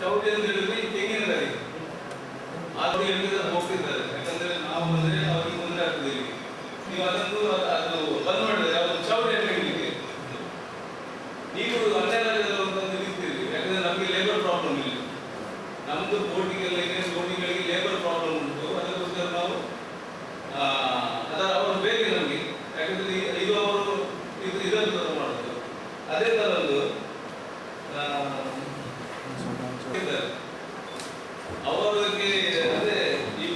Poultry ಅಂತ ಹೇಳಿದ್ರೆ ಈ ತೆಂಗಿನ ಗರಿ ಆದ್ರೂ ಹೇಳಿದ್ರೆ ಹೋಗ್ತಿದ್ದಾರೆ. ಯಾಕಂದ್ರೆ ನಾವು ಬಂದರೆ ಅವರಿಗೆ ತೊಂದರೆ ಆಗ್ತದೆ ನೀವು ಅದನ್ನು ಅದು- ಬಂದ್ ಮಾಡಿದ್ರೆ ಯಾವುದು ಚೌಡಿ ಹಾಕಲಿಕ್ಕೆ ನೀವು ಅನ್ಯಾಯದಲ್ಲಿ ನಿಲ್ತೀರಿ ಯಾಕಂದ್ರೆ ನಮಗೆ ಲೇಬರ್ ಪ್ರಾಬ್ಲಮ್ ಇಲ್ಲ. ನಮ್ದು ಬೋಟಿಗೆಲ್ಲ ಇದೆ. ಬೋಟಿಗಳಿಗೆ ಲೇಬರ್ ಪ್ರಾಬ್ಲಮ್ ಉಂಟು. ಅದಕ್ಕೋಸ್ಕರ ನಾವು ಆ, ಅದರ ಅವರು ಬೇಕು ನಮಗೆ. ಯಾಕಂದ್ರೆ ಇದು ಅವರು ಇದು ಇದನ್ನು ಮಾಡೋದು ಅದೇ ತರ ಒಂದು ಆ, ಇದ್ದಾರೆ. ಅವರಿಗೆ ಅದೇ ಈ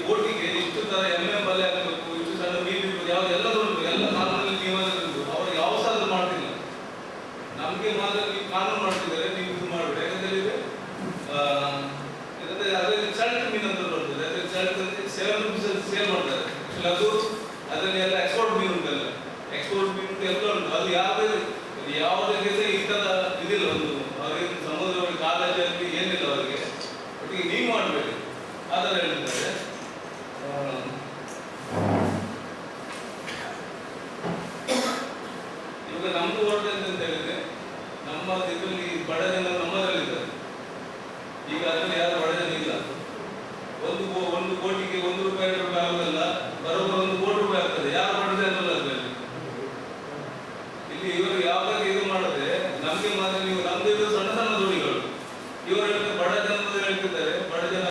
ತರ ಎಮ್ಮೆ ಬಲೆ ಆಗಬೇಕು ಇಷ್ಟು ಸಣ್ಣ ಯಾವ ಯಾವ್ದು ಎಲ್ಲದೂ ಉಂಟು, ಎಲ್ಲ ಕಾನೂನಲ್ಲಿ ನಿಯಮದಲ್ಲಿ ಉಂಟು ಅವ್ರು ಯಾವ ಅದು ಮಾಡ್ತಿಲ್ಲ. ನಮಗೆ ಮಾತ್ರ ನೀವು ಕಾನೂನು ಮಾಡ್ತಿದ್ದಾರೆ, ನೀವು ಇದು ಮಾಡಬೇಡಿ. ಯಾಕಂದ್ರೆ ಯಾಕಂದ್ರೆ ಅದರಲ್ಲಿ ಚಲ್ಟ್ ಮೀನು ಅಂತ ಬರ್ತದೆ. ಅದ್ರಲ್ಲಿ ಚಲ್ಟ್ ಸೆವೆನ್ ರುಪೀಸ್ ಸೇಲ್ ಮಾಡ್ತಾರೆ. ಅದು ಅದರಲ್ಲಿ ಎಲ್ಲ ಎಕ್ಸ್ಪೋರ್ಟ್ ಮೀನು ಉಂಟಲ್ಲ. ಎಕ್ಸ್ಪೋರ್ಟ್ ಮೀನು ಎಲ್ಲ ಉಂಟು. ಅದು ಯಾವುದೇ ಯಾವುದಕ್ಕೆ ಈ ಥರ ಇದಿಲ್ಲ ಒಂದು, ಅವರಿಗೆ ಸಮುದ್ರ ಒಳಗೆ ಕಾಲೇಜಲ್ಲಿ ಏನಿಲ್ಲ ಅವರಿಗೆ. ಒಟ್ಟಿಗೆ ನೀವು ಮಾಡಬೇಕು ಆ ಥರ ಹೇಳ್ತಾರೆ. ಇವಾಗ ನಮ್ದು ಓಟ ಅಂತ